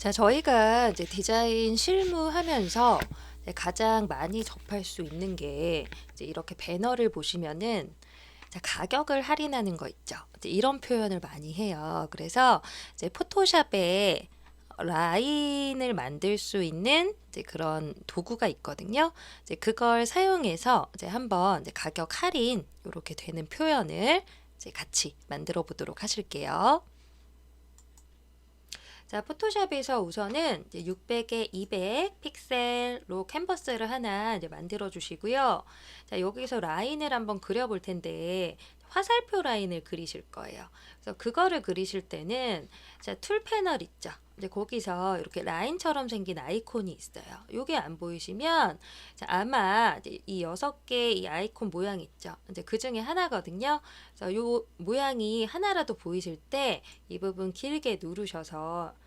자, 저희가 이제 디자인 실무하면서 가장 많이 접할 수 있는 게 이제 이렇게 배너를 보시면은 자, 가격을 할인하는 거 있죠. 이제 이런 표현을 많이 해요. 그래서 이제 포토샵에 라인을 만들 수 있는 이제 그런 도구가 있거든요. 이제 그걸 사용해서 이제 한번 이제 가격 할인 이렇게 되는 표현을 이제 같이 만들어 보도록 하실게요. 자, 포토샵에서 우선은 이제 600에 200 픽셀로 캔버스를 하나 만들어 주시고요. 자, 여기서 라인을 한번 그려 볼 텐데 화살표 라인을 그리실 거예요. 그래서 그거를 그리실 때는 자, 툴 패널 있죠. 이제 거기서 이렇게 라인처럼 생긴 아이콘이 있어요. 요게 안 보이시면 자, 아마 이 여섯 개 이 아이콘 모양 있죠. 이제 그 중에 하나거든요. 그래서 요 모양이 하나라도 보이실 때 이 부분 길게 누르셔서 자,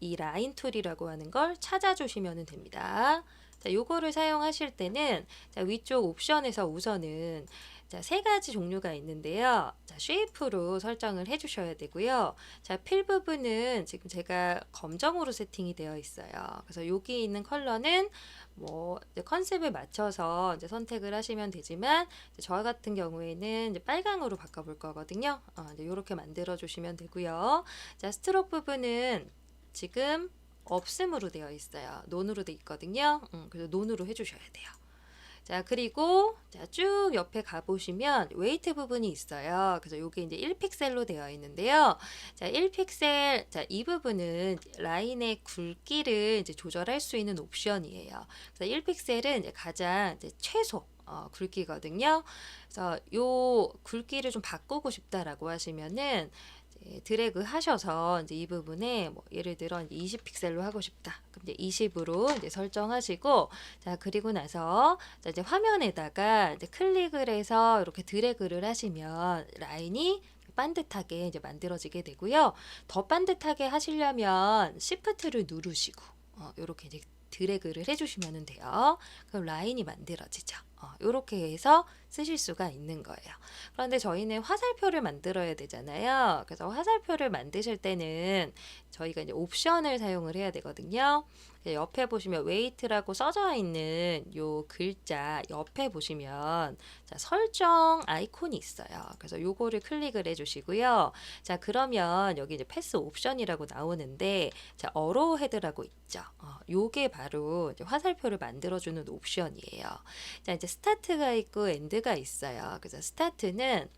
이 라인 툴이라고 하는 걸 찾아주시면 됩니다. 자, 요거를 사용하실 때는 자, 위쪽 옵션에서 우선은 자, 세 가지 종류가 있는데요. 자, 쉐이프로 설정을 해 주셔야 되고요. 자, 필 부분은 지금 제가 검정으로 세팅이 되어 있어요. 그래서 여기 있는 컬러는 뭐 컨셉에 맞춰서 이제 선택을 하시면 되지만 저 같은 경우에는 이제 빨강으로 바꿔 볼 거거든요. 어, 이렇게 만들어 주시면 되고요. 자, 스트로크 부분은 지금 없음으로 되어 있어요. 논으로 되어 있거든요. 음, 그래서 논으로 해주셔야 돼요. 자, 그리고 자, 쭉 옆에 가보시면 웨이트 부분이 있어요. 그래서 이게 이제 1픽셀로 되어 있는데요. 자, 1픽셀, 자, 이 부분은 라인의 굵기를 이제 조절할 수 있는 옵션이에요. 그래서 1픽셀은 이제 가장 이제 최소 어, 굵기거든요. 그래서 요 굵기를 좀 바꾸고 싶다라고 하시면은 드래그 하셔서 이제 이 부분에 뭐 예를 들어 이제 20픽셀로 하고 싶다. 그럼 이제 20으로 이제 설정하시고 자 그리고 나서 자 이제 화면에다가 이제 클릭을 해서 이렇게 드래그를 하시면 라인이 반듯하게 이제 만들어지게 되고요. 더 반듯하게 하시려면 시프트를 누르시고 어, 이렇게 이제 드래그를 해주시면 돼요. 그럼 라인이 만들어지죠. 어, 이렇게 해서 쓰실 수가 있는 거예요. 그런데 저희는 화살표를 만들어야 되잖아요. 그래서 화살표를 만드실 때는 저희가 이제 옵션을 사용을 해야 되거든요. 옆에 보시면 웨이트라고 써져 있는 요 글자 옆에 보시면 자, 설정 아이콘이 있어요. 그래서 요거를 클릭을 해 주시고요. 자 그러면 여기 이제 패스 옵션이라고 나오는데 자 어로우 헤드라고 있죠. 어, 요게 바로 화살표를 만들어 주는 옵션이에요. 자 이제 스타트가 있고 엔드 가 있어요. 그래서 스타트는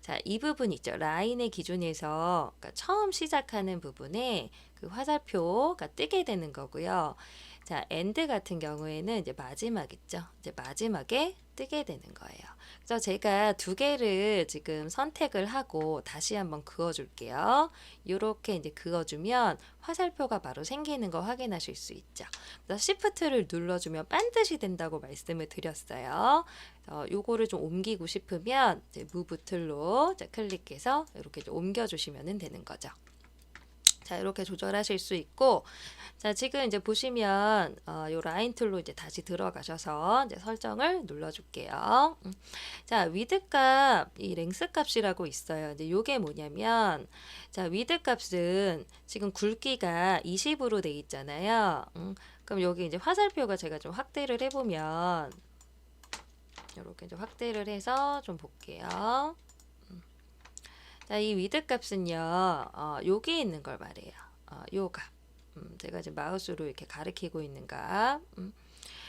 자, 이 부분 있죠. 라인의 기준에서 그러니까 처음 시작하는 부분에 그 화살표가 뜨게 되는 거고요. 자, 엔드 같은 경우에는 이제 마지막 있죠. 이제 마지막에 뜨게 되는 거예요. 그래서 제가 두 개를 지금 선택을 하고 다시 한번 그어 줄게요. 이렇게 이제 그어 주면 화살표가 바로 생기는 거 확인하실 수 있죠. 그래서 시프트를 눌러 주면 반드시 된다고 말씀을 드렸어요. 어, 요거를 좀 옮기고 싶으면 이제 무브 툴로 클릭해서 이렇게 옮겨 주시면 되는 거죠. 자, 이렇게 조절하실 수 있고, 자, 지금 이제 보시면, 어, 요 라인 툴로 이제 다시 들어가셔서 이제 설정을 눌러줄게요. 음. 자, 위드 값, 이 랭스 값이라고 있어요. 이제 요게 뭐냐면, 자, 위드 값은 지금 굵기가 20으로 돼 있잖아요. 음, 그럼 여기 이제 화살표가 제가 좀 확대를 해보면, 이렇게 이제 확대를 해서 좀 볼게요. 자, 이 위드 값은요, 어, 여기 있는 걸 말해요. 어, 요 값. 음, 제가 지금 마우스로 이렇게 가리키고 있는 값. 음.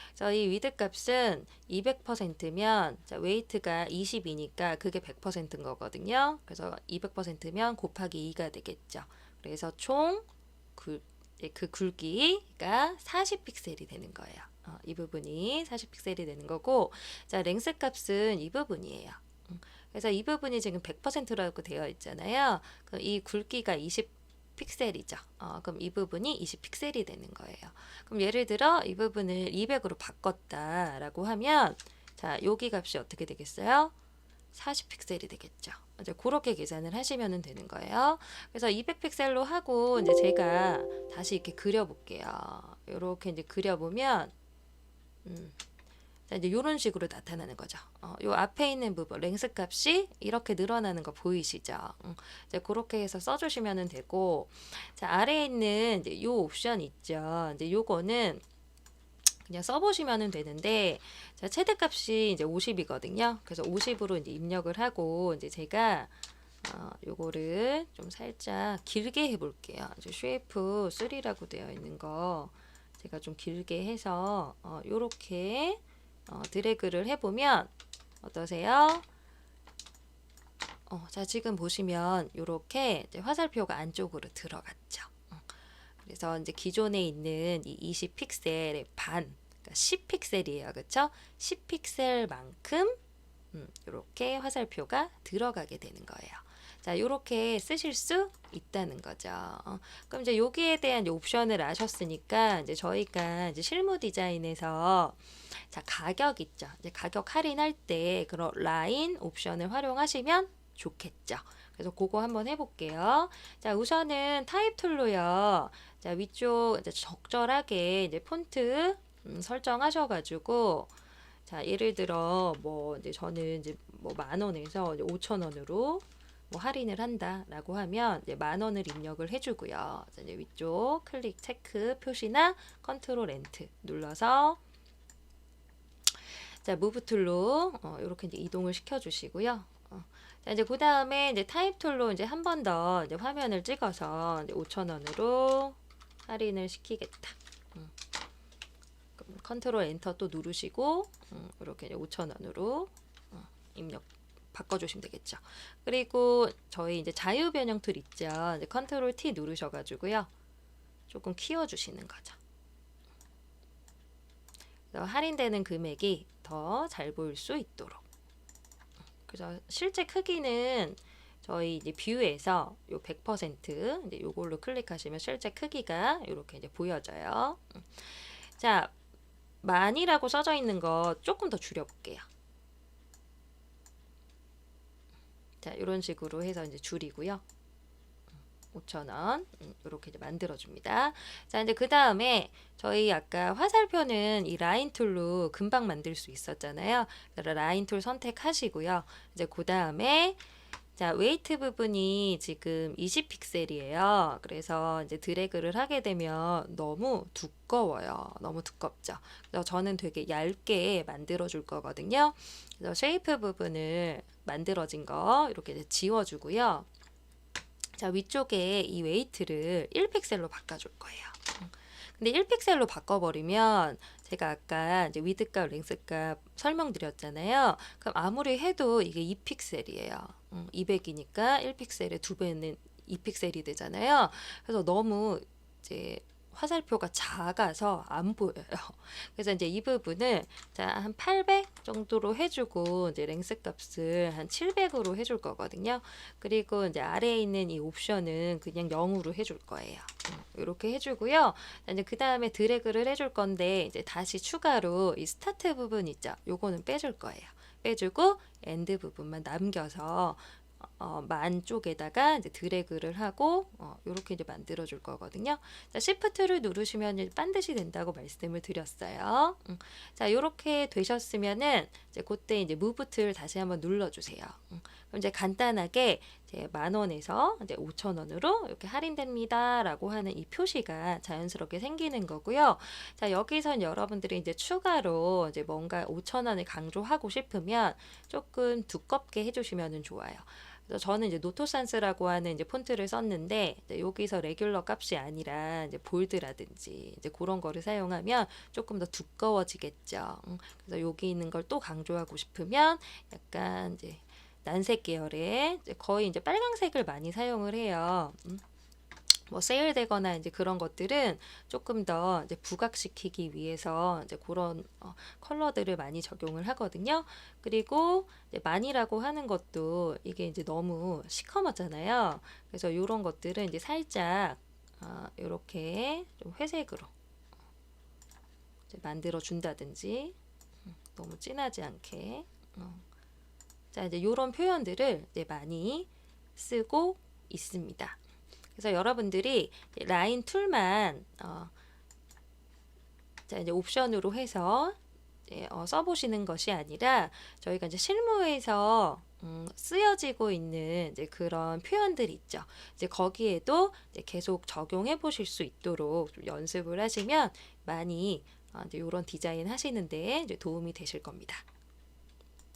그래서 이 위드 값은 200%면 자, 웨이트가 20이니까 그게 100%인 거거든요. 그래서 200%면 곱하기 2가 되겠죠. 그래서 총 그, 그 굵기가 40픽셀이 되는 거예요. 어, 이 부분이 40픽셀이 되는 거고, 자, 랭스 값은 이 부분이에요. 음, 그래서 이 부분이 지금 100%라고 되어 있잖아요. 그럼 이 굵기가 20 픽셀이죠. 어, 그럼 이 부분이 20 픽셀이 되는 거예요. 그럼 예를 들어 이 부분을 200으로 바꿨다라고 하면 자, 여기 값이 어떻게 되겠어요? 40 픽셀이 되겠죠. 이제 그렇게 계산을 하시면 되는 거예요. 그래서 200 픽셀로 하고 이제 제가 다시 이렇게 그려볼게요. 이렇게 이제 그려보면 음, 자, 이제 이런 식으로 나타나는 거죠. 어, 요 앞에 있는 부분 랭스 값이 이렇게 늘어나는 거 보이시죠? 음, 이제 그렇게 해서 써주시면 되고, 자 아래에 있는 이제 요 옵션 있죠. 이제 요거는 그냥 써보시면 되는데, 자 최대값이 이제 50이거든요. 그래서 50으로 이제 입력을 하고 이제 제가 어, 요거를 좀 살짝 길게 해볼게요. 이제 쉐이프 3라고 되어 있는 거 제가 좀 길게 해서 어, 요렇게 어, 드래그를 해보면 어떠세요? 어, 자 지금 보시면 이렇게 화살표가 안쪽으로 들어갔죠. 어, 그래서 이제 기존에 있는 이 20픽셀의 반, 그러니까 10픽셀이에요, 그렇죠? 10픽셀만큼 이렇게 화살표가 들어가게 되는 거예요. 자, 이렇게 쓰실 수 있다는 거죠. 어, 그럼 이제 여기에 대한 옵션을 아셨으니까 이제 저희가 이제 실무 디자인에서 자, 가격 있죠. 이제 가격 할인할 때 그런 라인 옵션을 활용하시면 좋겠죠. 그래서 그거 한번 해볼게요. 자, 우선은 타입 툴로요. 자, 위쪽 이제 적절하게 이제 폰트 음, 설정하셔가지고 자, 예를 들어 뭐 이제 저는 이제 뭐 만 원에서 5천 원으로 뭐 할인을 한다라고 하면 이제 만 원을 입력을 해주고요. 자, 이제 위쪽 클릭 체크 표시나 컨트롤 엔트 눌러서 자 무브 툴로 어, 이렇게 이제 이동을 시켜주시고요. 어, 자 이제 그 다음에 이제 타입 툴로 이제 한 번 더 이제 화면을 찍어서 이제 5천 원으로 할인을 시키겠다. 음. 컨트롤 엔터 또 누르시고 음, 이렇게 이제 5천 원으로 어, 입력 바꿔주시면 되겠죠. 그리고 저희 이제 자유 변형 툴 있죠. 이제 컨트롤 T 누르셔가지고요. 조금 키워주시는 거죠. 할인되는 금액이 더 잘 보일 수 있도록. 그래서 실제 크기는 저희 이제 뷰에서 요 100% 이제 요걸로 클릭하시면 실제 크기가 이렇게 이제 보여져요. 자, 만이라고 써져 있는 거 조금 더 줄여볼게요. 자, 이런 식으로 해서 이제 줄이고요. 5,000원 이렇게 이제 만들어 줍니다. 자, 이제 그 다음에 저희 아까 화살표는 이 라인 툴로 금방 만들 수 있었잖아요. 라인 툴 선택하시고요. 이제 그 다음에 자, 웨이트 부분이 지금 20픽셀이에요. 그래서 이제 드래그를 하게 되면 너무 두꺼워요. 너무 두껍죠. 그래서 저는 되게 얇게 만들어 줄 거거든요. 그래서 쉐이프 부분을 만들어진 거 이렇게 이제 지워 주고요. 자, 위쪽에 이 웨이트를 1픽셀로 바꿔 줄 거예요. 근데 1픽셀로 바꿔버리면 제가 아까 이제 위드값, 랭스값 설명드렸잖아요. 그럼 아무리 해도 이게 2픽셀이에요. 200이니까 1픽셀의 두 배는 2픽셀이 되잖아요. 그래서 너무 이제 화살표가 작아서 안 보여요. 그래서 이제 이 부분을 자한 800 정도로 해주고 이제 랭스 값을 한 700으로 해줄 거거든요. 그리고 이제 아래에 있는 이 옵션은 그냥 0으로 해줄 거예요. 이렇게 해주고요. 이제 그 다음에 드래그를 해줄 건데 이제 다시 추가로 이 스타트 부분 있죠. 요거는 빼줄 거예요. 빼주고 엔드 부분만 남겨서 어, 만 쪽에다가 이제 드래그를 하고 어, 이렇게 이제 만들어 줄 거거든요. 자, 시프트를 누르시면 반드시 된다고 말씀을 드렸어요. 음. 자, 이렇게 되셨으면은 이제 그때 이제 무브 툴 다시 한번 눌러 주세요. 음. 그럼 이제 간단하게 이제 만 원에서 이제 5천 원으로 이렇게 할인됩니다라고 하는 이 표시가 자연스럽게 생기는 거고요. 자, 여기선 여러분들이 이제 추가로 이제 뭔가 5천 원을 강조하고 싶으면 조금 두껍게 해주시면 좋아요. 저는 이제 노토산스라고 하는 이제 폰트를 썼는데 여기서 레귤러 값이 아니라 이제 볼드라든지 이제 그런 거를 사용하면 조금 더 두꺼워지겠죠. 음, 그래서 여기 있는 걸 또 강조하고 싶으면 약간 이제 난색 계열의 거의 이제 빨강색을 많이 사용을 해요. 음. 뭐 세일되거나 이제 그런 것들은 조금 더 이제 부각시키기 위해서 이제 그런 어, 컬러들을 많이 적용을 하거든요. 그리고 이제 만이라고 하는 것도 이게 이제 너무 시커멓잖아요. 그래서 이런 것들은 이제 살짝 어, 이렇게 좀 회색으로 만들어 준다든지 음, 너무 진하지 않게 어. 자 이제 이런 표현들을 이제 많이 쓰고 있습니다. 그래서 여러분들이 라인 툴만 어, 자 이제 옵션으로 해서 이제, 어, 써보시는 것이 아니라 저희가 이제 실무에서 음, 쓰여지고 있는 이제 그런 표현들 있죠. 이제 거기에도 이제 계속 적용해 보실 수 있도록 좀 연습을 하시면 많이 어, 이제 이런 디자인 하시는데 도움이 되실 겁니다.